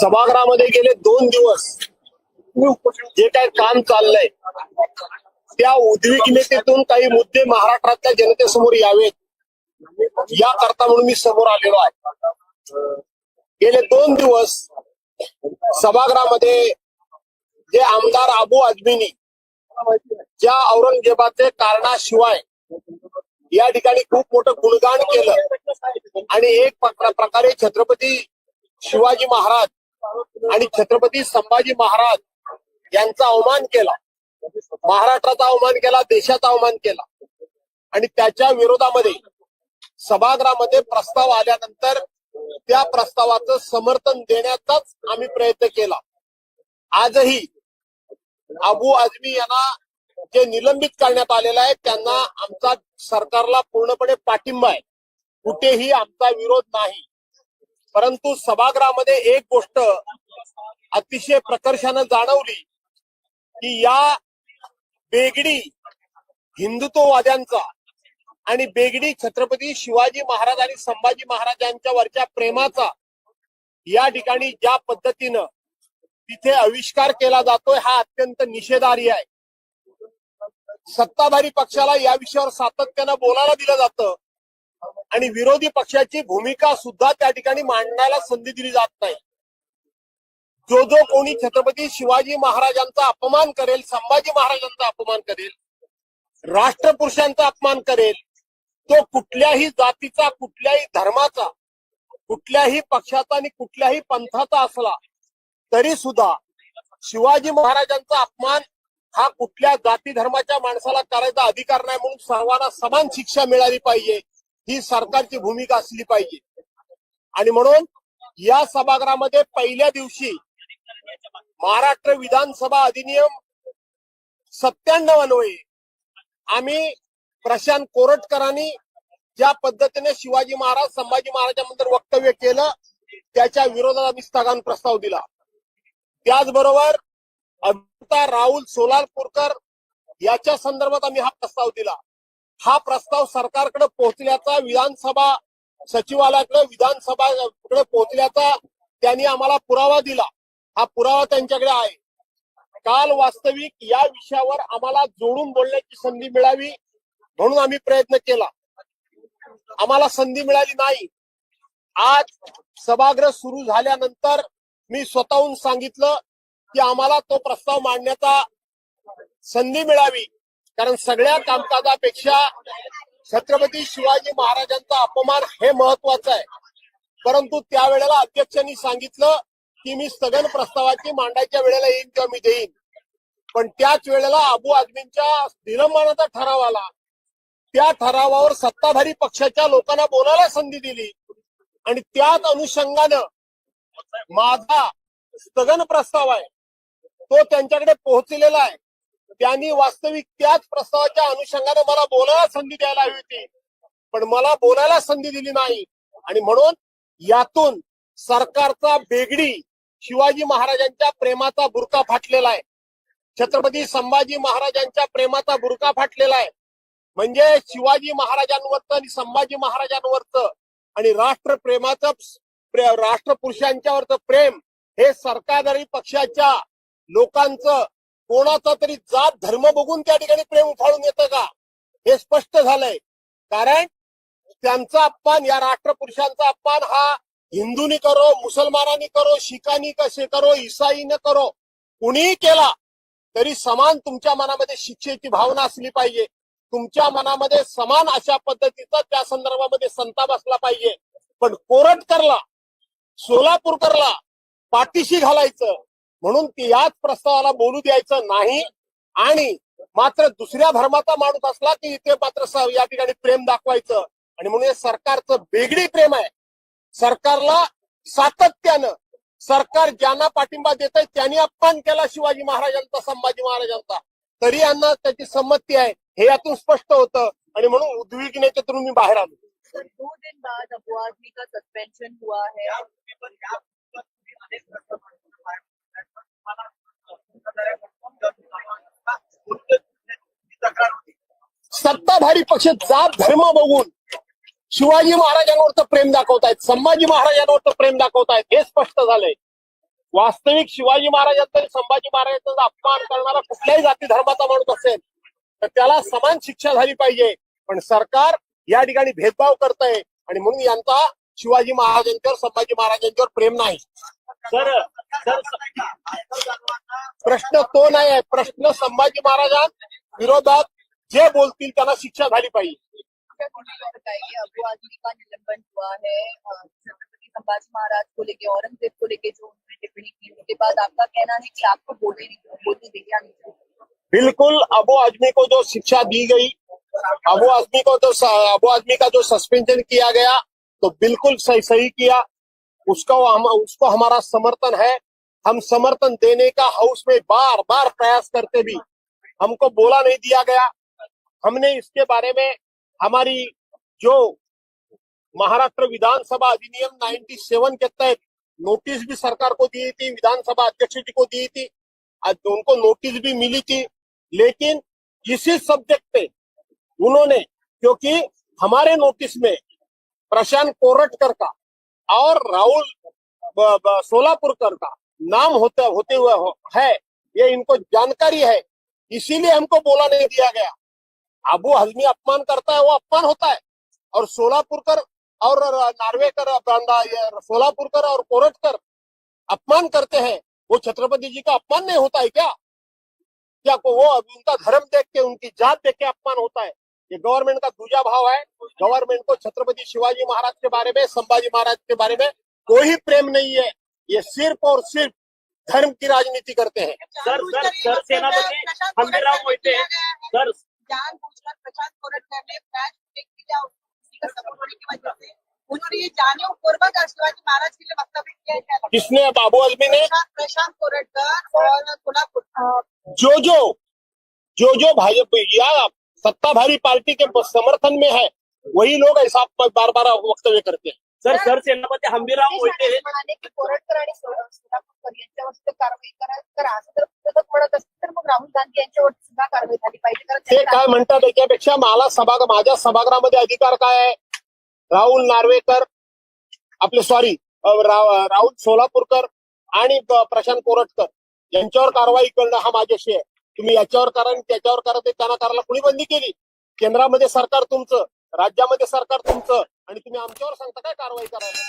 सभागृहामध्ये गेले दोन दिवस. जे काही काम चाललंय त्या उद्विग्नतेतून काही मुद्दे महाराष्ट्रातल्या जनतेसमोर यावेत. या करता म्हणून मी समोर आलेलो आहे. गेले दोन दिवस सभागृहामध्ये जे आमदार अबू आजमीनी ज्या औरंगजेबाचे कारणाशिवाय या ठिकाणी खूप मोठं गुणगान केलं आणि एक प्रकारे छत्रपती शिवाजी महाराज आणि छत्रपती संभाजी महाराज यांचा अवमान केला. महाराष्ट्राचा अवमान केला देशाचा अवमान केला. आणि त्याच्या विरोधामध्ये सभागृहामध्ये प्रस्ताव आल्यानंतर त्या प्रस्तावाचं समर्थन देण्याचाच आम्ही प्रयत्न केला. आजही अबू आझमी यांना जे निलंबित करण्यात आलेलं आहे त्यांना आमचा सरकारला पूर्णपणे पाठिंबा आहे. कुठेही आमचा विरोध नाही. परंतु सभागृहामध्ये एक गोष्ट अतिशय प्रकर्षानं जाणवली की या बेगडी हिंदुत्ववाद्यांचा आणि बेगडी छत्रपती शिवाजी महाराज आणि संभाजी महाराजांच्या वरच्या प्रेमाचा या ठिकाणी ज्या पद्धतीनं तिथे आविष्कार केला जातोय हा अत्यंत निषेधार्य आहे. सत्ताधारी पक्षाला या विषयावर सातत्यानं बोलायला दिलं जातं. आणि विरोधी पक्षाची भूमिका सुद्धा त्या ठिकाणी मांडण्याला संधी दिली जात नाही. जो जो कोणी छत्रपती शिवाजी महाराजांचा अपमान करेल संभाजी महाराजांचा अपमान करेल राष्ट्रपुरुषांचा अपमान करेल तो कुठल्याही जातीचा कुठल्याही धर्माचा कुठल्याही पक्षाचा आणि कुठल्याही पंथाचा असला तरी सुद्धा शिवाजी महाराजांचा अपमान हा कुठल्या जाती धर्माच्या माणसाला करायचा अधिकार नाही म्हणून सर्वांना समान शिक्षा मिळाली पाहिजे. ही सरकारची भूमिका असली पाहिजे. आणि म्हणून या सभागृहामध्ये पहिल्या दिवशी महाराष्ट्र विधानसभा अधिनियम सत्त्याण्णव अन्वये आम्ही प्रशांत कोरटकरांनी ज्या पद्धतीने शिवाजी महाराज संभाजी महाराजांबद्दल वक्तव्य केलं त्याच्या विरोधात आम्ही स्थगन प्रस्ताव दिला. त्याचबरोबर अभिनेता राहुल सोलारपूरकर याच्या संदर्भात आम्ही हा प्रस्ताव दिला. हा प्रस्ताव सरकारकडे पोहोचल्याचा विधानसभा सचिवालयाकडे विधानसभाकडे पोहोचल्याचा त्यांनी आम्हाला पुरावा दिला. हा पुरावा त्यांच्याकडे आहे. काल वास्तविक या विषयावर आम्हाला जोडून बोलण्याची संधी मिळावी म्हणून आम्ही प्रयत्न केला. आम्हाला संधी मिळाली नाही. आज सभागृह सुरू झाल्यानंतर मी स्वतःहून सांगितलं की आम्हाला तो प्रस्ताव मांडण्याचा संधी मिळावी. कारण सगळ्या कामकाजापेक्षा छत्रपती शिवाजी महाराजांचा अपमान हे महत्वाचं आहे. परंतु त्यावेळेला अध्यक्षांनी सांगितलं की मी स्थगन प्रस्तावाची मांडायच्या वेळेला येईन किंवा मी देईन. पण त्याच वेळेला अबू आझमींच्या निलंबनाचा ठराव आला. त्या ठरावावर सत्ताधारी पक्षाच्या लोकांना बोलायला संधी दिली. आणि त्याच अनुषंगानं माझा स्थगन प्रस्ताव आहे. तो त्यांच्याकडे पोहोचलेला आहे. त्यांनी वास्तविक त्याच प्रस्तावाच्या अनुषंगाने मला बोलायला संधी द्यायला हवी होती. पण मला बोलायला संधी दिली नाही. आणि म्हणून यातून सरकारचा बेगडी शिवाजी महाराजांच्या प्रेमाचा बुरका फाटलेला आहे. छत्रपती संभाजी महाराजांच्या प्रेमाचा बुरका फाटलेला आहे. म्हणजे शिवाजी महाराजांवरचं आणि संभाजी महाराजांवरचं आणि राष्ट्रप्रेमाचं राष्ट्रपुरुषांच्यावरचं प्रेम हे सरकारदारी पक्षाच्या लोकांचं कोणाचा तरी जात धर्म बघून त्या ठिकाणी प्रेम उफाळून येतं का? हे स्पष्ट झालंय. कारण त्यांचा अपमान या राष्ट्रपुरुषांचा अपमान हा हिंदूनी करो मुसलमानांनी करो शिखांनी कसे करो इसाईने करो. कुणीही केला तरी समान तुमच्या मनामध्ये शिक्षेची भावना असली पाहिजे. तुमच्या मनामध्ये समान अशा पद्धतीचा त्या संदर्भामध्ये संताप असला पाहिजे. पण कोरटकरला सोलापूरकरला पाठीशी घालायचं म्हणून ते याच प्रस्तावाला बोलू द्यायचं नाही. आणि मात्र दुसऱ्या धर्माचा माणूस असला की इथे मात्र स- या ठिकाणी प्रेम दाखवायचं. आणि म्हणून हे सरकारचं वेगळी प्रेम आहे. सरकारला सातत्यानं सरकार ज्यांना पाठिंबा देत आहे त्यांनी अपमान केला शिवाजी महाराजांचा संभाजी महाराजांचा. तरी यांना त्याची संमती आहे. हे यातून स्पष्ट होतं. आणि म्हणून उद्विग्नतेतून मी बाहेर आलो. सर दो दिन बाद आदमी का सस्पेंशन हुआ है. सत्ताधारी पक्ष जात धर्म बघून शिवाजी महाराजांवरचं प्रेम दाखवतायत संभाजी महाराजांवरचं प्रेम दाखवतायत हे स्पष्ट झालंय. वास्तविक शिवाजी महाराजांचा संभाजी महाराजांचा अपमान करणारा कुठल्याही जाती धर्माचा माणूस असेल तर त्याला समान शिक्षा झाली पाहिजे. पण सरकार या ठिकाणी भेदभाव करत आहे आणि म्हणून यांचा शिवाजी महाराजांच्यावर संभाजी महाराजांच्यावर प्रेम नाही. सर सर प्रश्न तो नाही आहे प्रश्न संभाजी महाराजां विरोधात जे बोलतील त्यांना शिक्षा झाली का निलंबन हुआ है छत्रपति संभाजी महाराज को लेके औरंगज़ेब को लेके जो उन्होंने टिप्पणी की उसके बाद आपका कहना है कि आपको बोलने बोलने चल बिल्कुल, अबू आदमी को जो शिक्षा दी गई, अबू आदमी को तो अबू आदमी का जो सस्पेंशन किया गया तो बिल्कुल सही सही किया। उसका हम, उसको हमारा समर्थन है। हम समर्थन देने का हाउस में बार बार प्रयास करते भी हमको बोला नहीं दिया गया। हमने इसके बारे में हमारी जो महाराष्ट्र विधानसभा अधिनियम 97 के तहत नोटिस भी सरकार को दी थी, विधानसभा अध्यक्ष जी को दी थी, आज उनको नोटिस भी मिली थी। लेकिन इसी सब्जेक्ट पे उन्होंने, क्योंकि हमारे नोटिस में प्रशांत कोरटकर का और राहुल सोलापुरकर का नाम होते होते हुए हो, है ये इनको जानकारी है इसीलिए हमको बोला नहीं दिया गया। अबू हजमी अपमान करता है वो अपमान होता है। और सोलापुरकर और नार्वेकर सोलापुरकर और कोरटकर अपमान करते हैं। वो छत्रपति जी का अपमान नहीं होता है क्या? क्या को वो उनका धर्म देख के उनकी जात देख के अपमान होता है? ये गवर्नमेंट का दूजा भाव है। गवर्नमेंट को छत्रपति शिवाजी महाराज के बारे में संभाजी महाराज के बारे में कोई प्रेम नहीं है। ये सिर्फ़ और सिर्फ़ धर्म की राजनीति करते हैं। सर सर सर सेनापती हंबीरराव मोहिते सर। का की उन्होंने ये जाने पूर्वक शिवाजी महाराज के लिए वक्तव्य किया? किसने? बाबू आदमी ने। प्रशांत प्रशांत कोरटकर और सोलापुर जो जो जो जो भाजपा या सत्ताधारी पार्टी के समर्थन में है। वही लोग ऐसा बार बार वक्तव्य करते हैं। सर सर सेनापती हंबीरराव ते मोहिते म्हणाले की कोरटकर आणि सो- सोलापूरकर यांच्यावर सुद्धा कारवाई करा तर असं जर विरोधक म्हणत असतील तर मग राहुल गांधी यांच्यावर सुद्धा कारवाई झाली पाहिजे. कारण ते काय म्हणतात याच्यापेक्षा मला सभाग माझ्या सभागृहामध्ये अधिकार काय आहे? राहुल नार्वेकर आपले सॉरी राहुल सोलापूरकर आणि प्रशांत कोरटकर यांच्यावर कारवाई करणं हा माझ्याशी आहे. तुम्ही याच्यावर करा आणि त्याच्यावर करा ते त्यांना करायला कुणी बंदी केली? केंद्रामध्ये सरकार तुमचं राज्यामध्ये सरकार तुमचं आणि तुम्ही आमच्यावर सांगता काय कारवाई करायला?